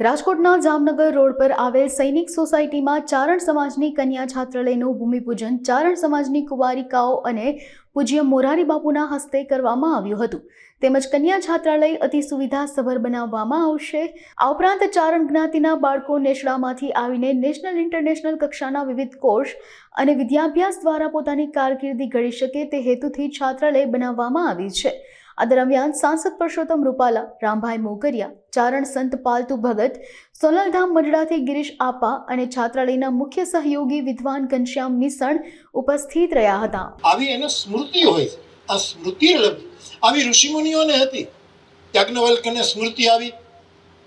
રાજકોટના જામનગર રોડ પર આવેલ સૈનિક સોસાયટીમાં ચારણ સમાજની કન્યા છાત્રાલયનું ભૂમિપૂજન, ચારણ સમાજની કુવારિકાઓ અને પૂજ્ય મોરારી બાપુના હસ્તે કરવામાં આવ્યું હતું. તેમજ કન્યા છાત્રાલય અતિ સુવિધા સભર બનાવવામાં આવશે. આ ઉપરાંત ચારણ જ્ઞાતિના બાળકો નેશડામાંથી આવીને નેશનલ ઇન્ટરનેશનલ કક્ષાના વિવિધ કોર્સ અને વિદ્યાભ્યાસ દ્વારા પોતાની કારકિર્દી ઘડી શકે તે હેતુથી છાત્રાલય બનાવવામાં આવી છે. આ દરમિયાન સાંસદ પરસોત્તમ રૂપાલા, રામભાઈ મોકરિયા ચારણ સંત પાલતુ ભગત, સોનલધામ મંડળાથી ગિરીશ આપા અને છાત્રાલયના મુખ્ય સહયોગી વિદ્વાન ઘનશ્યામ મિસણ ઉપસ્થિત રહ્યા હતા. આવી એને સ્મૃતિ હોય આ સ્મૃતિ આવી ઋષિમુનિઓને હતી. યાજ્ઞવલ્કને સ્મૃતિ આવી.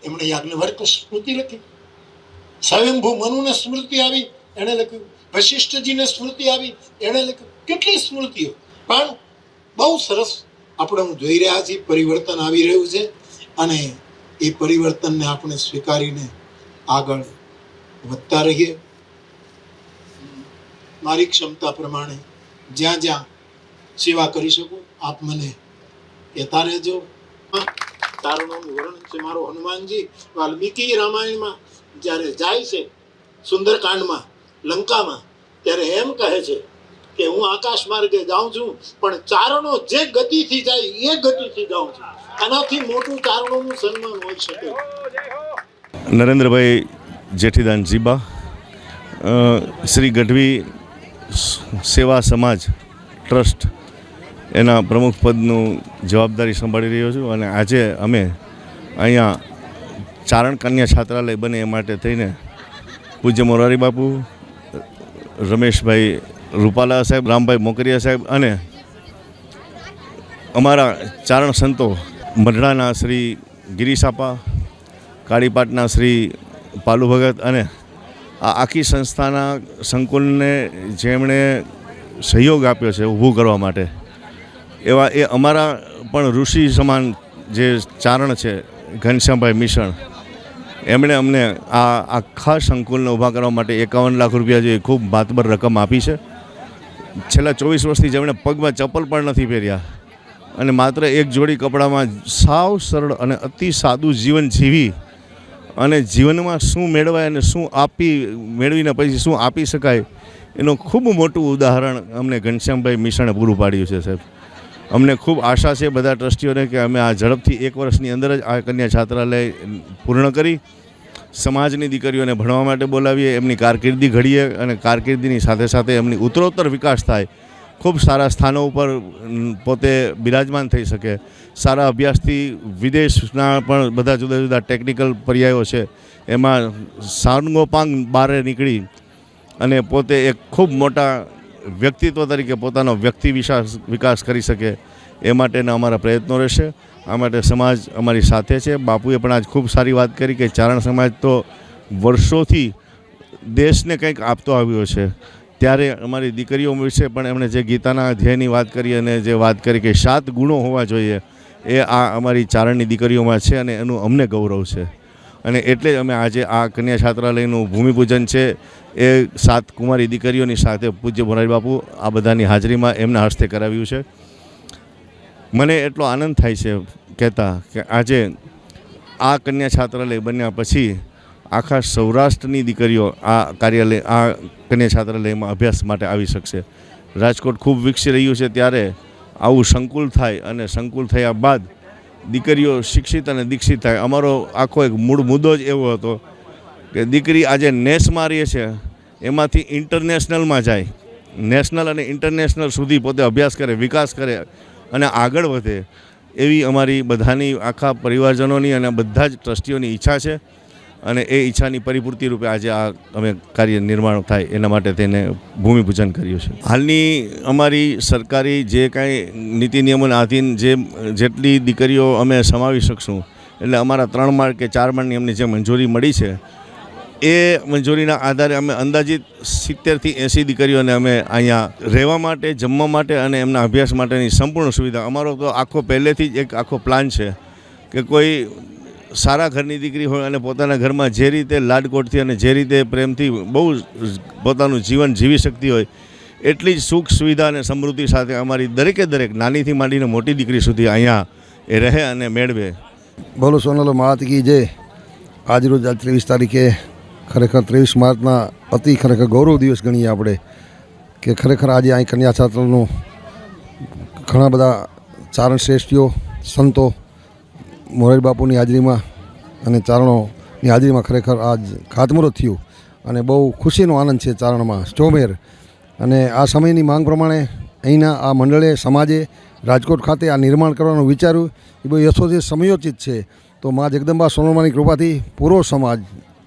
એમણે યાજ્ઞવલ્ક સ્મૃતિ લખી. સ્વયંભૂ મનુને સ્મૃતિ આવી. એણે લખ્યું, વશિષ્ઠજીને સ્મૃતિ આવી. એણે લખ્યું, કેટલી સ્મૃતિઓ. પણ બહુ સરસ આપણે હું જોઈ રહ્યા છીએ પરિવર્તન આવી રહ્યું છે અને એ પરિવર્તનને આપણે સ્વીકારીને આગળ વધતા રહીએ. મારી ક્ષમતા પ્રમાણે જ્યાં જ્યાં સેવા કરી શકું આપ મને કહેતા રહેજો. હા, તારણોનું વર્ણન છે મારો હનુમાનજી. વાલ્મીકી રામાયણમાં જ્યારે જાય છે સુંદરકાંડમાં લંકામાં ત્યારે એમ કહે છે કે હું આકાશ માર્ગે જાઉં છું, પણ ચારણો જે ગતિથી જાય એ ગતિથી જાઉં છું. આનાથી મોટું ચારણોનું સન્માન હોઈ શકે. નરેન્દ્રભાઈ જેઠીદાન જીબા શ્રી ગઢવી સેવા સમાજ ટ્રસ્ટ એના પ્રમુખ પદનું જવાબદારી સંભાળી રહ્યો છું અને આજે અમે અહીંયા ચારણ કન્યા છાત્રાલય બને એ માટે થઈને પૂજ્ય મોરારી બાપુ, રમેશભાઈ રૂપાલા સાહેબ, રામભાઈ મોકરિયા સાહેબ અને અમારા ચારણ સંતો મઢડાના શ્રી ગિરિશાપા કાળીપાટના શ્રી પાલુ ભગત અને આ આખી સંસ્થાના સંકુલને જેમણે સહયોગ આપ્યો છે ઊભું કરવા માટે. એવા એ અમારા પણ ઋષિ સમાન જે ચારણ છે, ઘનશ્યામભાઈ મિશ્રણ એમણે અમને આ આખા સંકુલને ઊભા કરવા માટે એકાવન લાખ રૂપિયા જેવી ખૂબ માતબર રકમ આપી છે. છેલ્લા ચોવીસ વર્ષથી જેમણે પગમાં ચપ્પલ પણ નથી પહેર્યા. અને માત્ર એક જોડી કપડામાં સાવ સરળ અને અતિ સાદું જીવન જીવી અને જીવનમાં શું મેળવાય અને શું આપી, મેળવીને પછી શું આપી શકાય, એનું ખૂબ મોટું ઉદાહરણ અમને ઘનશ્યામભાઈ મિશ્રણે પૂરું પાડ્યું છે, સાહેબ. અમને ખૂબ આશા છે બધા ટ્રસ્ટીઓને કે અમે આ ઝડપથી એક વર્ષની અંદર જ આ કન્યા છાત્રાલય પૂર્ણ કરી સમાજની દીકરીઓને ભણવા માટે બોલાવીએ, એમની કારકિર્દી ઘડીએ અને કારકિર્દીની સાથે સાથે એમની ઉત્તરોત્તર વિકાસ થાય. ખૂબ સારા સ્થાનો ઉપર પોતે બિરાજમાન થઈ શકે. સારા અભ્યાસથી વિદેશના પણ બધા જુદા જુદા ટેકનિકલ પર્યાયો છે. એમાં સાંગોપાંગ બારે નીકળી અને પોતે એક ખૂબ મોટા વ્યક્તિત્વ તરીકે પોતાનો વ્યક્તિ વિકાસ વિકાસ કરી શકે એ માટેના અમારા પ્રયત્નો રહેશે. આ માટે સમાજ અમારી સાથે છે. બાપુએ પણ આજ ખૂબ સારી વાત કરી કે ચારણ સમાજ તો વર્ષોથી દેશને કંઈક આપતો આવ્યો છે. ત્યારે અમારી દીકરીઓ વિશે પણ એમણે જે ગીતાના ધ્યેયની વાત કરી અને જે વાત કરી કે સાત ગુણો હોવા જોઈએ, એ આ અમારી ચારણની દીકરીઓમાં છે અને એનું અમને ગૌરવ છે. અને એટલે અમે આજે આ કન્યા છાત્રાલયનું ભૂમિપૂજન છે. એ સાત કુમારી દીકરીઓની સાથે પૂજ્ય મોરારી બાપુ આ બધાની હાજરીમાં એમના હસ્તે કરાવ્યું છે. મને એટલો આનંદ થાય છે કહેતા કે આજે આ કન્યા છાત્રાલય બન્યા પછી આખા સૌરાષ્ટ્રની દીકરીઓ આ કાર્યાલય, આ કન્યા છાત્રાલયમાં અભ્યાસ માટે આવી શકશે. રાજકોટ ખૂબ વિકસી રહ્યું છે ત્યારે આવું સંકુલ થાય અને સંકુલ થયા બાદ દીકરીઓ શિક્ષિત અને દીક્ષિત થાય. અમારો આખો એક મૂળ મુદ્દો જ એવો હતો કે દીકરી આજે નેસ મારીએ છે, એમાંથી ઇન્ટરનેશનલમાં જાય. નેશનલ અને ઇન્ટરનેશનલ સુધી પોતે અભ્યાસ કરે, વિકાસ કરે અને આગળ વધે. એવી અમારી બધાની, આખા પરિવારજનોની અને બધા જ ટ્રસ્ટીઓની ઈચ્છા છે. અને એ ઈચ્છાની પરિપૂર્તિ રૂપે આજે આ અમે કાર્ય નિર્માણ થાય એના માટે તેને ભૂમિપૂજન કર્યું છે. હાલની અમારી સરકારી જે કાંઈ નીતિ નિયમોના આધીન જે જેટલી દીકરીઓ અમે સમાવી શકશું, એટલે અમારા ત્રણ માળ કે ચાર માળની અમને જે મંજૂરી મળી છે, એ મંજૂરીના આધારે અમે અંદાજિત સિત્તેરથી એંસી દીકરીઓને અમે અહીંયા રહેવા માટે, જમવા માટે અને એમના અભ્યાસ માટેની સંપૂર્ણ સુવિધા. અમારો તો આખો પહેલેથી જ એક આખો પ્લાન છે કે કોઈ સારા ઘરની દીકરી હોય અને પોતાના ઘરમાં જે રીતે લાડકોટથી અને જે રીતે પ્રેમથી બહુ પોતાનું જીવન જીવી શકતી હોય, એટલી જ સુખ સુવિધા અને સમૃદ્ધિ સાથે અમારી દરેકે દરેક નાનીથી માંડીને મોટી દીકરી સુધી અહીંયા એ રહે અને મેળવે. બોલો સોનલો, માત જે આજરોજ આજ ત્રેવીસ તારીખે ખરેખર ત્રેવીસ માર્ચના અતિ ખરેખર ગૌરવ દિવસ ગણીએ આપણે કે ખરેખર આજે અહીં કન્યા છાત્રનું ઘણા બધા ચારણ શ્રેષ્ઠીઓ, સંતો મોરારી બાપુની હાજરીમાં અને ચારણોની હાજરીમાં ખરેખર આજ ખાતમુહૂર્ત થયું અને બહુ ખુશીનો આનંદ છે ચારણમાં સ્ટોમેર. અને આ સમયની માંગ પ્રમાણે અહીંના આ મંડળે, સમાજે, રાજકોટ ખાતે આ નિર્માણ કરવાનું વિચાર્યું. એ બહુ યશોથી સમયોચિત છે. તો મા જગદંબા સોનલમાની કૃપાથી પૂરો સમાજ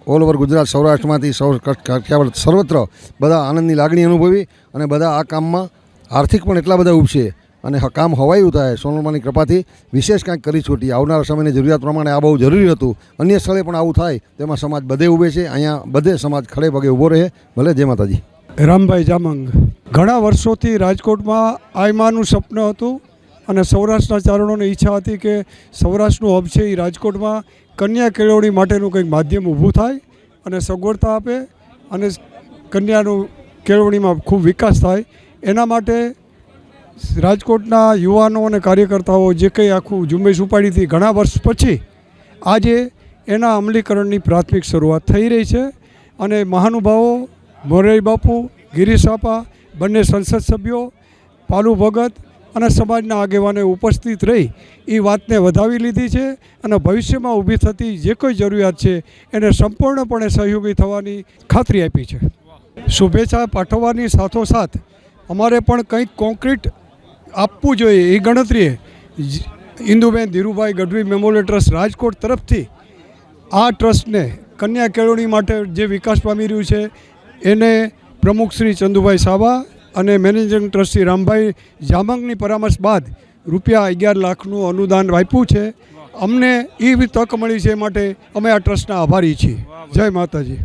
ઓલ ઓવર ગુજરાત સૌરાષ્ટ્રમાંથી સૌ કાઠિયાવાડ સર્વત્ર બધા આનંદની લાગણી અનુભવી અને બધા આ કામમાં આર્થિક પણ એટલા બધા ઉપશે અને હકામ કામ હવાયું થાય સોનલમાની કૃપાથી વિશેષ કાંઈક કરી છૂટી આવનારા સમયની જરૂરિયાત પ્રમાણે આ બહુ જરૂરી હતું. અન્ય સ્થળે પણ આવું થાય, તેમાં સમાજ બધે ઊભે છે, અહીંયા બધે સમાજ ખડે પગે ઊભો રહે. ભલે, જય માતાજી. રામભાઈ જામંગ, ઘણા વર્ષોથી રાજકોટમાં આયમાનું સ્વપ્ન હતું અને સૌરાષ્ટ્રના ચારણોની ઈચ્છા હતી કે સૌરાષ્ટ્રનું હબ છે એ રાજકોટમાં કન્યા કેળવણી માટેનું કંઈક માધ્યમ ઊભું થાય અને સગવડતા આપે અને કન્યાનું કેળવણીમાં ખૂબ વિકાસ થાય. એના માટે રાજકોટના યુવાનો અને કાર્યકર્તાઓ જે કંઈ આખું ઝુંબેશ ઉપાડી હતી ઘણા વર્ષ પછી, આજે એના અમલીકરણની પ્રાથમિક શરૂઆત થઈ રહી છે અને મહાનુભાવો મોરારી બાપુ, ગિરીશ આપા, બંને સંસદ સભ્યો, પાલુ ભગત અને સમાજના આગેવાને ઉપસ્થિત રહી એ વાતને વધાવી લીધી છે અને ભવિષ્યમાં ઊભી થતી જે કોઈ જરૂરિયાત છે એને સંપૂર્ણપણે સહયોગી થવાની ખાતરી આપી છે. શુભેચ્છા પાઠવવાની સાથોસાથ, અમારે પણ કંઈક કોન્ક્રીટ આપવું જોઈએ એ ગણતરીએ ઇન્દુબેન ધીરુભાઈ ગઢવી મેમોરિયલ ટ્રસ્ટ રાજકોટ તરફથી આ ટ્રસ્ટને કન્યા કેળવણી માટે જે વિકાસ પામી રહ્યું છે, એને પ્રમુખ શ્રી ચંદુભાઈ સાવા અને મેનેજિંગ ટ્રસ્ટી રામભાઈ જામંગની પરામર્શ બાદ રૂપિયા અગિયાર લાખનું અનુદાન આપ્યું છે. અમને એવી તક મળી છે માટે અમે આ ટ્રસ્ટના આભારી છીએ. જય માતાજી.